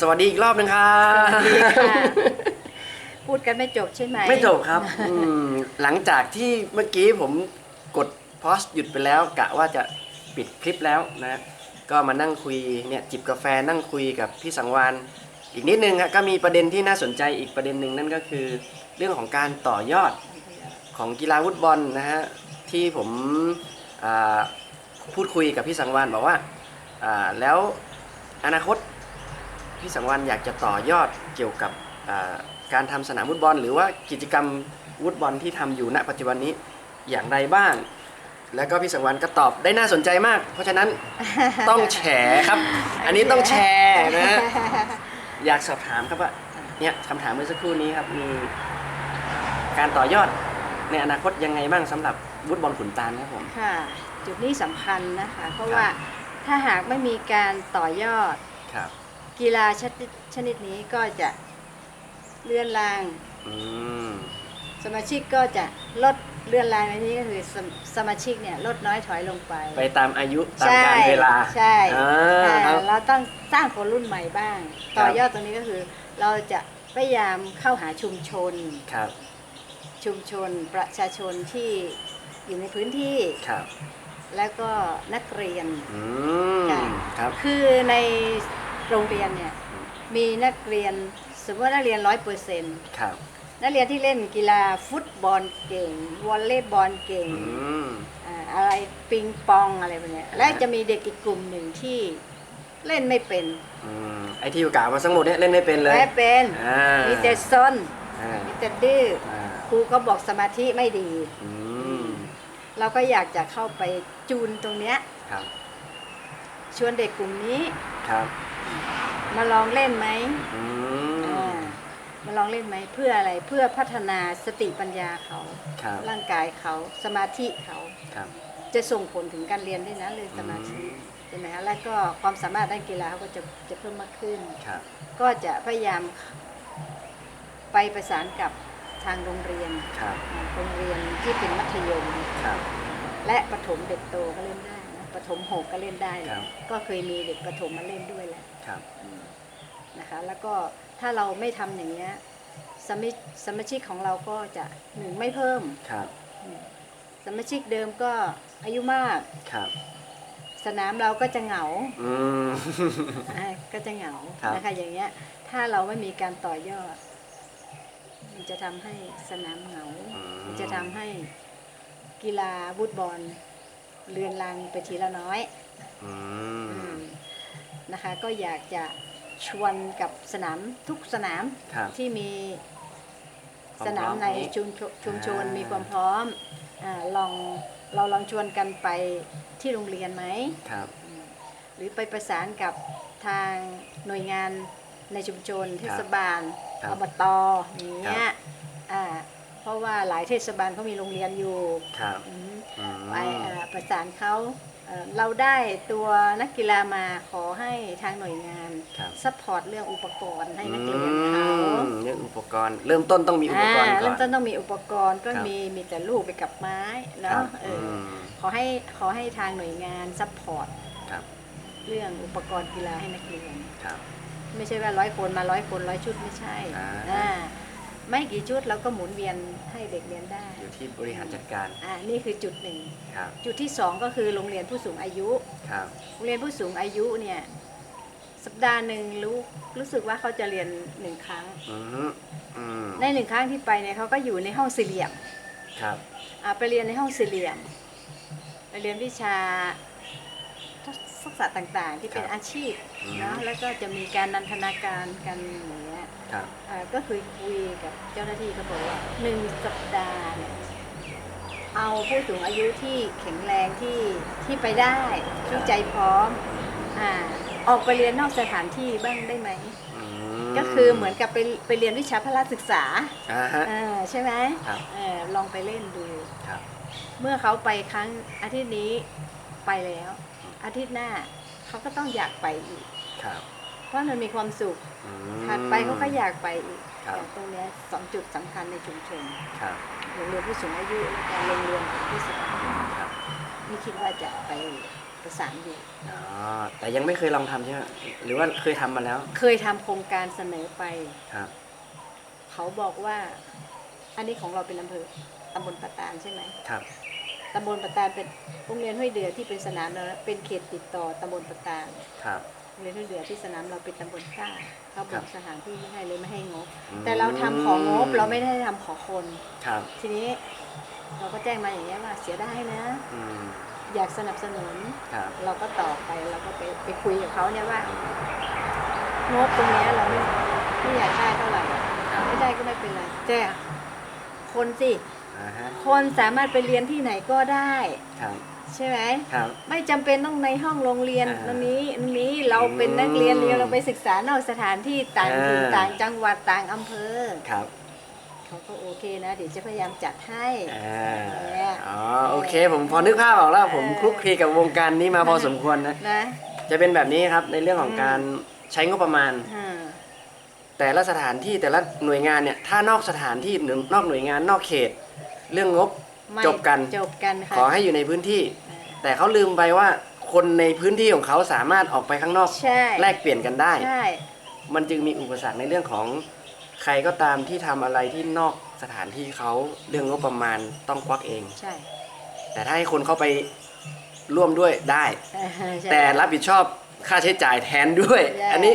สวัสดีอีกรอบหนึงครับสวัสดีค่ะ พูดกันไม่จบใช่ไหมไม่จบครับอืมหลังจากที่เมื่อกี้ผมกดพอสหยุดไปแล้ว กะว่าจะปิดคลิปแล้วนะ ก็มานั่งคุยเนี่ยจิบกาแฟนั่งคุยกับพี่สังวานอีกนิดนึงครับก็มีประเด็นที่น่าสนใจอีกประเด็นหนึ่งนั่นก็คือ เรื่องของการต่อยอดของกีฬาฟุตบอลนะฮะที่ผมอ่าพูดคุยกับพี่สังวานบอกว่าอ่าแล้วอนาคต พี่สังวานอยากจะต่อยอดเกี่ยวกับอ่าการทำสนามฟุตบอล หรือว่ากิจกรรมฟุตบอลที่ทำอยู่ณปัจจุบันนี้อย่างไรบ้าง แล้วก็พี่สังวานก็ตอบได้น่าสนใจมาก เพราะฉะนั้นต้องแฉครับ อันนี้ต้องแชร์นะฮะอยากสอบถามครับว่าเนี่ยคำถามเมื่อสักครู่นี้ครับมีการต่อยอดในอนาคตยังไงบ้างสำหรับฟุตบอลขุนตาลครับผมค่ะจุดนี้สำคัญนะคะ เพราะครับว่าถ้าหากไม่มีการต่อยอดครับ กีฬาชนิดชนิดนี้ก็จะเลื่อนลาง อืม สมาชิกก็จะลดเลื่อนลางในนี้ก็คือสมสมาชิกเนี่ยลดน้อยถอยลงไปไปตามอายุตามการเวลาใช่อ่าใช่ครับ เราต้องสร้างคนรุ่นใหม่บ้างครับต่อยอดตรงนี้ก็คือ เราจะพยายามเข้าหาชุมชน ครับชุมชนประชาชนที่อยู่ในพื้นที่ ครับแล้วก็นักเรียน อืมค่ะ ครับ คือใน โรงเรียนเนี่ยมีนักเรียนสมมติว่านักเรียนร้อยเปอร์เซ็นต์ครับ นักเรียนที่เล่นกีฬาฟุตบอลเก่งวอลเลย์บอลเก่งอืม อ่าอะไรปิงปองอะไรแบบเนี้ยและจะมีเด็กอีกกลุ่มหนึ่งที่เล่นไม่เป็นอืมไอที่อยู่กล่าวมาทั้งหมดเนี่ยเล่นไม่เป็นเลย แพ้เป็นอ่ามีแต่ซนอ่ามีแต่ดื้ออ่าครูก็บอกสมาธิไม่ดี อืมเราก็อยากจะเข้าไปจูนตรงเนี้ยครับชวนเด็กกลุ่มนี้ครับ มาลองเล่นไหมอือ่ามมาลองเล่นไหมเพื่ออะไรเพื่อพัฒนาสติปัญญาเขาครับ ร่างกายเขาสมาธิเขาครับ จะส่งผลถึงการเรียนด้วยนะเรื่องสมาธิใช่ไหมคะแล้วก็ความสามารถด้านกีฬาเขาก็จะจะเพิ่มมากขึ้น ครับ ก็จะพยายามไปประสานกับทางโรงเรียน ครับอ่าโรงเรียนที่เป็นมัธยม ครับ และประถมเด็กโตก็เล่นได้นะ ประถมหกก็เล่นได้ครับก็เคยมีเด็กประถมมาเล่นด้วยแหละครับนะคะ แล้วก็ถ้าเราไม่ทำอย่างเนี้ยสมาชิกสมาชิกของเราก็จะหนึ่งไม่เพิ่มครับสมาชิกเดิมก็อายุมากครับสนามเราก็จะเหงาอืมอ่าก็จะเหงาครับนะคะอย่างเงี้ย ถ้าเราไม่มีการต่อยอด มันจะทำให้สนามเหงา มันจะทำให้กีฬาบุตบอล เลือนลางไปทีละน้อยอืมนะคะ ก็อยากจะชวนกับสนามทุกสนามครับ ที่มีความสนามพร้อมในนี้ชุมชนชุมชนอ่ามี มีความพร้อมอาลองเราลองชวนกันไปที่โรงเรียนไหม ครับ หรือไปประสานกับทางหน่วยงานในชุมชนเทศบาลครับอบตอย่างเงี้ยอ่า เพราะว่าหลายเทศบาลเขามีโรงเรียนอยู่ครับอืมอืม ไปเอ่อประสานเขาเอ่อเราได้ตัวนักกีฬามาขอให้ทางหน่วยงานครับ ซัพพอร์ตเรื่องอุปกรณ์ให้นักเรียนเขา อืมเรื่องอุปกรณ์ เริ่มต้นต้องมีอุปกรณ์อ่าก่เริ่อมนต้นต้องมีอุปกรณ์ก็ครับ มีมีแต่ลูกไปกับไม้ครัเนาะบเออืออมขอให้ขอให้ทางหน่วยงานซัพพอร์ตครับเรื่องอุปกรณ์กีฬาให้นักเรียน ครับ ไม่ใช่ว่าร้อยคนมาร้อยคนร้อยชุดไม่ใช่อ่า อ่า ไม่กี่ชุดเราก็หมุนเวียนให้เด็กเรียนได้ อยู่ที่บริหารจัดการอ่านี่คือจุดหนึ่ง ครับจุดที่สองก็คือโรงเรียนผู้สูงอายุ ครับโรงเรียนผู้สูงอายุเนี่ยสัปดาห์หนึ่งรู้รู้สึกว่าเขาจะเรียนหนึ่งครั้ง อืมอืมในหนึ่งครั้งที่ไปเนี่ยเขาก็อยู่ในห้องสี่เหลี่ยมครับอ่าไปเรียนในห้องสี่เหลี่ยม ไปเรียนวิชาทักษะต่างๆ ที่เป็นอาชีพเนาะแล้วก็จะมีการนันทนาการกันอย่างเงี้ย ครับอ่าก็คือคุยกับเจ้าหน้าที่เขาบอกว่าหนึ่งสัปดาห์เนี่ยเอาผู้สูงอายุที่แข็งแรงที่ที่ไปได้ที่ใจพร้อมอ่าออกไปเรียนนอกสถานที่บ้างได้ไหม อืมก็คือเหมือนกับไปไปเรียนวิชาพละศึกษาอ่าฮะอ่าใช่ไหมครับ เออลองไปเล่นดู ครับ เมื่อเขาไปครั้งอาทิตย์นี้ไปแล้ว อาทิตย์หน้าเขาก็ต้องอยากไปอีก ครับ เพราะมันมีความสุขอืม ถัดไปเขาก็อยากไปอีกครับแต่ตรงเนี้ยสองจุดสำคัญในชุมชนครับโรงเรียนผู้สูงอายุและการโรงเรียนของผู้สูงอายุครับนี่คิดว่าจะไปประสานอยู่ อ๋อแต่ยังไม่เคยลองทำใช่ไหมหรือว่าเคยทำมาแล้วเคยทำโครงการเสนอไป ครับเขาบอกว่า อันนี้ของเราเป็นอำเภอตำบลปะตานใช่ไหมครับตำบลปะตานเป็นโรงเรียนห้วยเดือที่เป็นสนามเรานะเป็นเขตติดต่อตำบลปะตาน ครับโรง เรียนห้วยเดือที่สนามเราเป็นตำบลท่าเขาบครัอกบสถานที่ไม่ให้เลยไม่ให้งบ อืม แต่เราทำของงบเราไม่ได้ทำขอคน ครับทีนี้เราก็แจ้งมาอย่างเงี้ยว่าเสียได้นะ อืมอยากสนับสนุน ครับเราก็ตอบไปเราก็ไปไปคุยกับเขาเนี่ยว่า งบตรงเนี้ยเราไม่ไม่อยากได้เท่าไหร่ครับไม่ได้ก็ไม่เป็นไรแต่คนสิ อ่าฮะคนสามารถไปเรียนที่ไหนก็ได้ ครับ ใช่ไหมครับ ไม่จำเป็นต้องในห้องโรงเรียนอ่าตรงนี้ตรงนี้เราเป็นนักเรียนอืมเรียนเราไปศึกษานอกสถานที่ต่างถิ่นอ่า ต่างจังหวัดต่างอำเภอครับเขาก็โอเคนะ เดี๋ยวจะพยายามจัดให้อ่าเนี่ย อ๋อโอเค ผมพอนึกภาพออกแล้วผมเออ คลุกคลีกับวงการนี้มาพอสมควรนะ นะ จะเป็นแบบนี้ครับในเรื่องของอืมการใช้งบประมาณ อ่า แต่ละสถานที่แต่ละหน่วยงานเนี่ยถ้านอกสถานที่หรือนอกหน่วยงานนอกเขต เรื่องงบ ไม่จบกัน จบกันค่ะขอให้อยู่ในพื้นที่อ่าแต่เขาลืมไปว่าคนในพื้นที่ของเขาสามารถออกไปข้างนอก ใช่แลกเปลี่ยนกันได้ ใช่มันจึงมีอุปสรรคในเรื่องของใครก็ตามที่ทำอะไรที่นอกสถานที่เขาเรื่องงบประมาณต้องควักเอง ใช่แต่ถ้าให้คนเข้าไปร่วมด้วยได้อ่าใช่ แต่รับผิดชอบค่าใช้จ่ายแทนด้วย ใช่ อันนี้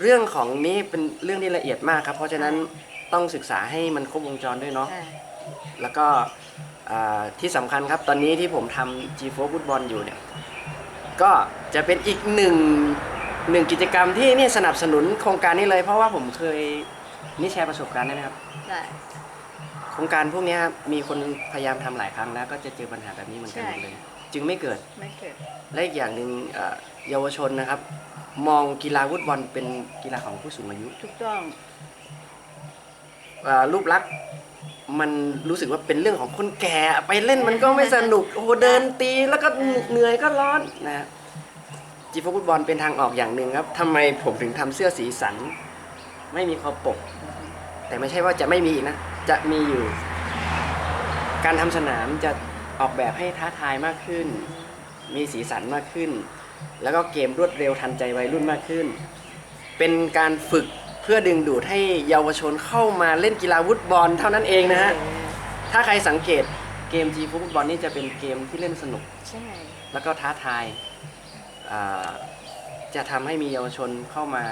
เรื่องของนี้เป็นเรื่องที่ละเอียดมากครับ เพราะฉะนั้นต้องศึกษาให้มันครบวงจรด้วยเนาะ อ่าแล้วก็อ่า ที่สำคัญครับตอนนี้ที่ผมทำ G4 ฟุตบอลอยู่เนี่ยก็จะเป็นอีกหนึ่งหนึ่งกิจกรรมที่นี่สนับสนุนโครงการนี้เลยเพราะว่าผมเคยนี่แชร์ประสบการณ์ได้ไหมครับได้โครงการพวกเนี้ยครับมีคนพยายามทำหลายครั้งแล้วก็จะเจอปัญหาแบบนี้เหมือนกันหมดเลย จึงไม่เกิดไม่เกิดและอีกอย่างหนึ่งเอ่อเยาวชนนะครับ มองกีฬาฟุตบอลเป็นกีฬาของผู้สูงอายุถูกต้องเอ่อรูปลักษณ์ มันรู้สึกว่าเป็นเรื่องของคนแก่ไปเล่นมันก็ไม่สนุกโอ้โหเดินตีแล้วก็เหนื่อยก็ร้อนนะฮะจีฟุตบอลเป็นทางออกอย่างหนึ่งครับทำไมผมถึงทำเสื้อสีสัน ไม่มีคอปก แต่ไม่ใช่ว่าจะไม่มีอีกนะ จะมีอยู่ การทำสนามจะออกแบบให้ท้าทายมากขึ้น มีสีสันมากขึ้น แล้วก็เกมรวดเร็วทันใจวัยรุ่นมากขึ้น เป็นการฝึกเพื่อดึงดูดให้เยาวชนเข้ามาเล่นกีฬาฟุตบอลเท่านั้นเองนะฮะ ถ้าใครสังเกตเกม G ฟุตบอลนี่จะเป็นเกมที่เล่นสนุก ใช่ แล้วก็ท้าทายอ่าจะทำให้มีเยาวชนเข้ามา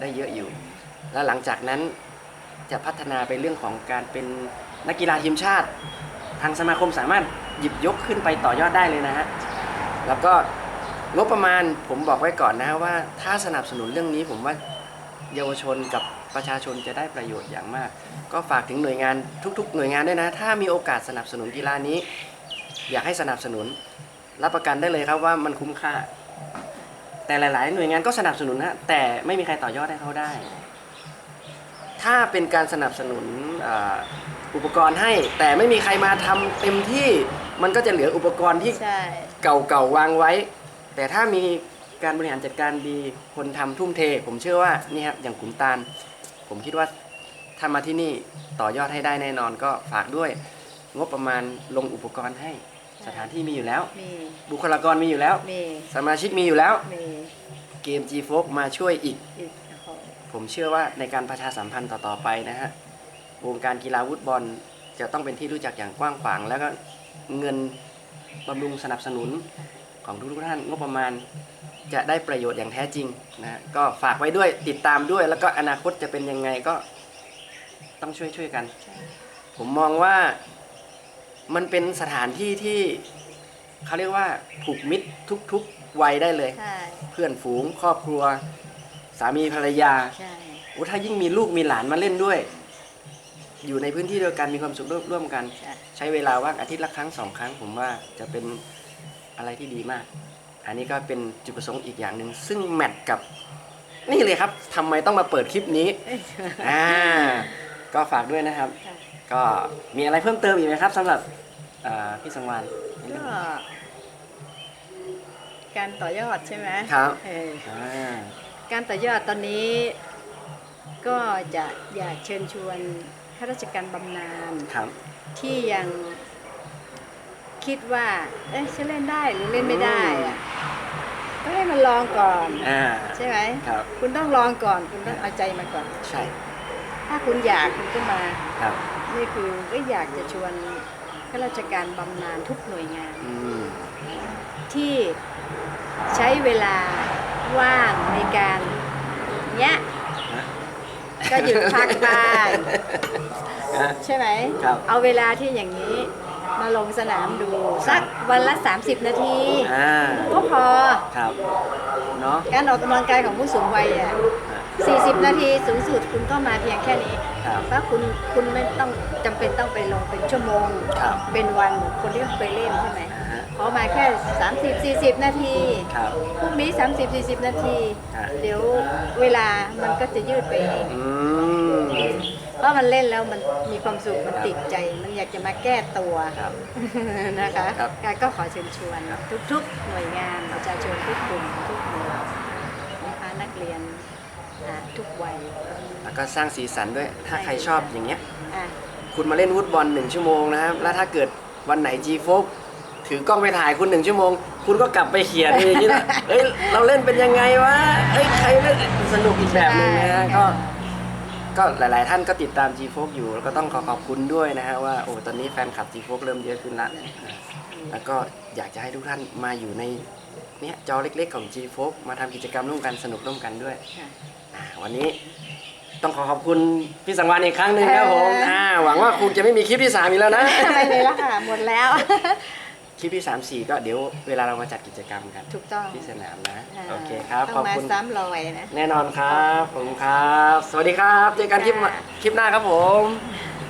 ได้เยอะอยู่ แล้วหลังจากนั้นจะพัฒนาไปเรื่องของการเป็นนักกีฬาทีมชาติ ทางสมาคมสามารถหยิบยกขึ้นไปต่อยอดได้เลยนะฮะ แล้วก็งบประมาณผมบอกไว้ก่อนนะว่าถ้าสนับสนุนเรื่องนี้ผมว่า เยาวชนกับประชาชนจะได้ประโยชน์อย่างมาก ก็ฝากถึงหน่วยงานทุก ๆ หน่วยงานด้วยนะ ถ้ามีโอกาสสนับสนุนกีฬานี้ อยากให้สนับสนุน รับประกันได้เลยครับว่ามันคุ้มค่า แต่หลาย ๆ หน่วยงานก็สนับสนุนนะแต่ไม่มีใครต่อยอดให้เขาได้ ถ้าเป็นการสนับสนุนอ่าอุปกรณ์ให้ แต่ไม่มีใครมาทำเต็มที่มันก็จะเหลืออุปกรณ์ที่ใช่ เก่าๆวางไว้ แต่ถ้ามี การบริหารจัดการดีคนทำทุ่มเท ผมเชื่อว่านี่ครับอย่างขุนตาล ผมคิดว่าถ้ามาที่นี่ต่อยอดให้ได้แน่นอนก็ฝากด้วย งบประมาณลงอุปกรณ์ให้สถานที่มีอยู่แล้ว มีบุคลากรมีอยู่แล้ว มีสมาชิกมีอยู่แล้ว มีเกม G f o มาช่วยอีก อีกโอ้โหผมเชื่อว่าในการประชาสัมพันธ์ต่อๆไปนะฮะวงการกีฬาฟุตบอลจะต้องเป็นที่รู้จักอย่างกว้างขวาง แล้วก็เงินบำรุงสนับสนุนของทุกๆท่านงบประมาณ จะได้ประโยชน์อย่างแท้จริงนะฮะก็ฝากไว้ด้วยติดตามด้วย แล้วก็อนาคตจะเป็นยังไงก็ต้องช่วยช่วยๆกันใช่ผมมองว่ามันเป็นสถานที่ที่เขาเรียกว่าผูกมิตรทุกๆวัยได้เลย ใช่เพื่อนฝูงครอบครัว สามีภรรยาใช่โอ้ถ้ายิ่งมีลูกมีหลานมาเล่นด้วย อยู่ในพื้นที่เดียวกันมีความสุขร่วมร่วมกัน ใช่ใช้เวลาว่างอาทิตย์ละครั้งสองครั้ง ผมว่าจะเป็นอะไรที่ดีมาก อันนี้ก็เป็นจุดประสงค์อีกอย่างหนึ่งซึ่งแมทกับนี่เลยครับทำไมต้องมาเปิดคลิปนี้ อ่า ก็ฝากด้วยนะครับค่ะก็มีอะไรเพิ่มเติมอีกไหมครับสำหรับอ่าพี่สังวานในเรื่ก็องนี้การต่อยอดใช่ไหมครับเอออ่าการต่อยอดตอนนี้ ก็จะอยากเชิญชวนข้าราชการบำนาญครับที่ยัง คิดว่า เอ๊ะฉันเล่นได้หรือเล่นไม่ได้อะก็ให้มันลองก่อน อ่า ใช่ไหมครับ คุณต้องลองก่อน คุณต้องเอาใจมาก่อน ใช่ถ้าคุณอยากคุณก็มา ครับ นี่คือก็อยากจะชวนข้าราชการบำนาญทุกหน่วยงาน อืมที่ใช้เวลาว่างในการเนี้ยฮะก็หยุดพักบ้าง ฮะ ใช่ไหม ครับ เอาเวลาที่อย่างนี้ มาลงสนามดู สักวันละ 30 นาทีอ่าก็พอ ครับเนาะการออกกำลังกายของผู้สูงวัยอะ40 นาทีสูงสุดคุณก็มาเพียงแค่นี้ครับถ้าคุณคุณไม่ต้องจำเป็นต้องไปลงเป็นชั่วโมง ครับเป็นวันเหมือนคนที่เคยเล่นใช่ไหมอ่าฮะ ขอมาแค่ 30 40 นาทีครับพรุ่งนี้ 30 40 นาทีอ่าเดี๋ยวเวลามันก็จะยืดไปเอง อืม เพราะมันเล่นแล้วมันมีความสุขมันติดใจ มันอยากจะมาแก้ตัวครับนะคะครับการก็ขอเชิญชวนทุกๆ หน่วยงานประชาชนทุกกลุ่มทุกหน่วยนะคะนักเรียนอ่าทุกวัยแล้วก็สร้างสีสันด้วยถ้าใครชอบอย่างเงี้ยอะคุณมาเล่นฟุตบอลหนึ่งชั่วโมงนะครับแล้วถ้าเกิดวันไหน G โฟกถือกล้องไปถ่ายคุณหนึ่งชั่วโมง คุณก็กลับไปเขียนอย่างนี้นะเอ้ยเราเล่นเป็นยังไงวะเอ้ยใครเล่นสนุกอีกแบบหนึงนะฮะก็ ก็หลาย ๆ ท่านก็ติดตาม G โฟกอยู่ แล้วก็ต้องขอขอบคุณด้วยนะฮะว่าโอ้ตอนนี้แฟนคลับ G โฟกเริ่มเยอะขึ้นละแล้วก็อยากจะให้ทุกท่านมาอยู่ในเนี้ยจอเล็ก ๆ ของ G โฟกมาทำกิจกรรมร่วมกันสนุกร่วมกันด้วยค่ะอ่าวันนี้ต้องขอขอบคุณพี่สังวานอีกครั้งหนึ่งครับผมอ่าหวังว่าคุณจะไม่มีคลิปที่สามอีกแล้วนะ ไม่เลยละค่ะ หมดแล้ว คลิปที่สามสี่ก็เดี๋ยวเวลาเรามาจัดกิจกรรมกัน ถูกต้องที่สนามนะาโอเคครับ ต้ขอองบมาคุณ ซ้ำรอยนะ แน่นอนครับ ผมครับ สวัสดีครับ เจอกันคลิปค่ะคลิปหน้าครับผมค